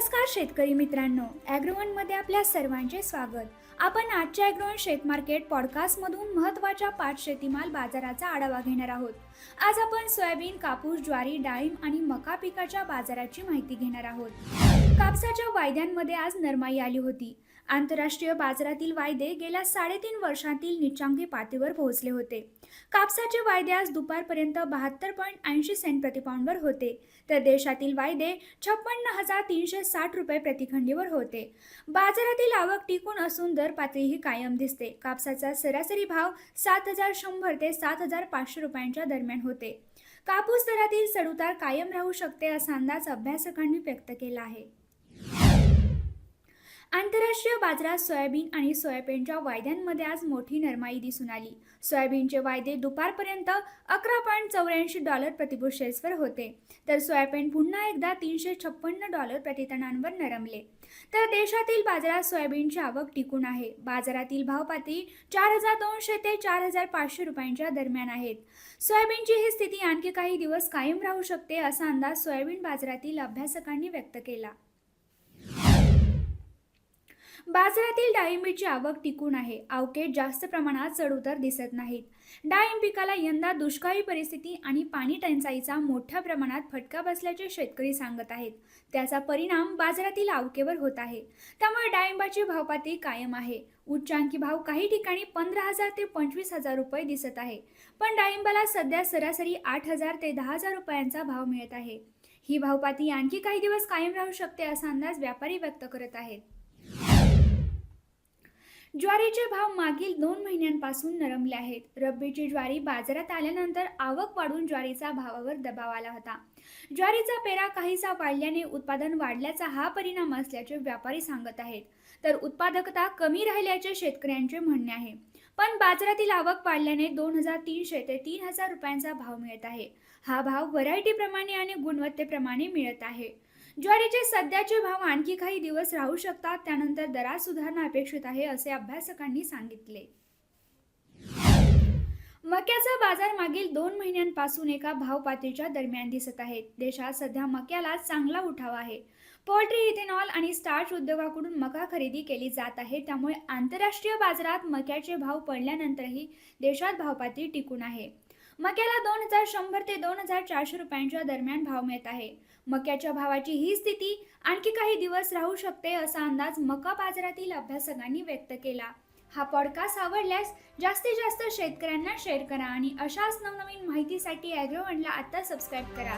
नमस्कार शेतकरी मित्रांनो. ॲग्रोवनमध्ये आपल्या सर्वांचे स्वागत. आपण आजच्या ॲग्रोवन शेत मार्केट पॉडकास्टमधून महत्त्वाच्या पाच शेतीमाल बाजाराचा आढावा घेणार आहोत. आज आपण सोयाबीन कापूस ज्वारी डाळिंब आणि मका पिकाच्या बाजाराची माहिती घेणार आहोत. कापसाच्या वायद्यांमध्ये आज नरमाई आली होती. आंतरराष्ट्रीय बाजारातील वायदे गेल्या साडेतीन वर्षातील निचांकी पातळीवर पोहोचले होते. कापसाचे वायदे आज दुपारपर्यंत बहात्तर पॉईंट ऐंशी सेंट प्रतिपाऊंडवर होते. तर देशातील वायदे छप्पन्न हजार तीनशे साठ रुपये प्रतिखंडीवर होते. बाजारातील आवक टिकून असून दर पातळीही कायम दिसते. कापसाचा सरासरी भाव सात हजार शंभर ते सात हजार पाचशे रुपयांच्या दरम्यान होते. कापूस दरातील चढउतार कायम राहू शकते असा अंदाज अभ्यासकांनी व्यक्त केला आहे. आंतरराष्ट्रीय बाजारात सोयाबीन आणि सोयाबीनच्या वायद्यांमध्ये आज मोठी नरमाई दिसून आली. सोयाबीनचे वायदे दुपारपर्यंत अकरा पॉईंट चौऱ्याऐंशी डॉलर प्रतिबुशेल्सवर होते. तर सोयाबीन पुन्हा एकदा तीनशे छप्पन्न डॉलर प्रतिटनांवर नरमले. तर देशातील बाजारात सोयाबीनची आवक टिकून आहे. बाजारातील भावपाती चार हजार दोनशे ते चार हजार पाचशे रुपयांच्या दरम्यान आहेत. सोयाबीनची ही स्थिती आणखी काही दिवस कायम राहू शकते असा अंदाज सोयाबीन बाजारातील अभ्यासकांनी व्यक्त केला. बाजारातील डाळिंबीची आवक टिकून आहे. अवकेट जास्त प्रमाणात चढउतार दिसत नाहीत. डाळिंब पिकाला यंदा दुष्काळी परिस्थिती आणि पाणी टंचाईचा मोठ्या प्रमाणात फटका बसल्याचे शेतकरी सांगत आहेत. त्याचा परिणाम बाजारातील आवकेवर होत आहे. त्यामुळे डाळिंबाची भावपाती कायम आहे. उच्चांकी भाव काही ठिकाणी पंधरा हजार ते पंचवीस हजार रुपये दिसत आहे. पण डाळिंबाला सध्या सरासरी आठ हजार ते दहा हजार रुपयांचा भाव मिळत आहे. ही भावपाती आणखी काही दिवस कायम राहू शकते असा अंदाज व्यापारी व्यक्त करत आहेत. ज्वारीचे भाव मागील दोन महिन्यांपासून नरमले आहेत. रब्बीची ज्वारी बाजारात आल्यानंतर आवक वाढून ज्वारीचा भावावर दबाव आला होता. ज्वारीचा पेरा काहीसा वाढल्याने उत्पादन वाढल्याचा हा परिणाम असल्याचे व्यापारी सांगत आहेत. तर उत्पादकता कमी राहिल्याचे शेतकऱ्यांचे म्हणणे आहे. पण बाजारातील आवक वाढल्याने दोन हजार तीनशे ते तीन हजार रुपयांचा भाव मिळत आहे. हा भाव व्हरायटीप्रमाणे आणि गुणवत्तेप्रमाणे मिळत आहे. ज्वारीचे सध्याचे भाव आणखी काही दिवस राहू शकतात त्यानंतर दरात सुधारणा अपेक्षित आहे असे अभ्यासकांनी सांगितले. मक्याचा बाजार मागील दोन महिन्यांपासून एका भाव पातळीच्या दरम्यान दिसत आहे. देशात सध्या मक्याला चांगला उठाव आहे. पोल्ट्री इथेनॉल आणि स्टार्च उद्योगाकडून मका खरेदी केली जात आहे. त्यामुळे आंतरराष्ट्रीय बाजारात मक्याचे भाव पडल्यानंतरही देशात भावपातळी टिकून आहे. मक्याला दोन हजार शंभर ते दोन हजार चारशे रुपयांच्या दरम्यान भाव मिळत आहे. मक्याच्या भावाची ही स्थिती आणखी काही दिवस राहू शकते असा अंदाज मका बाजारातील अभ्यासकांनी व्यक्त केला. हा पॉडकास्ट आवडल्यास जास्तीत जास्त शेतकऱ्यांना शेअर करा आणि अशाच नवनवीन माहितीसाठी ॲग्रोवनला आता सबस्क्राईब करा.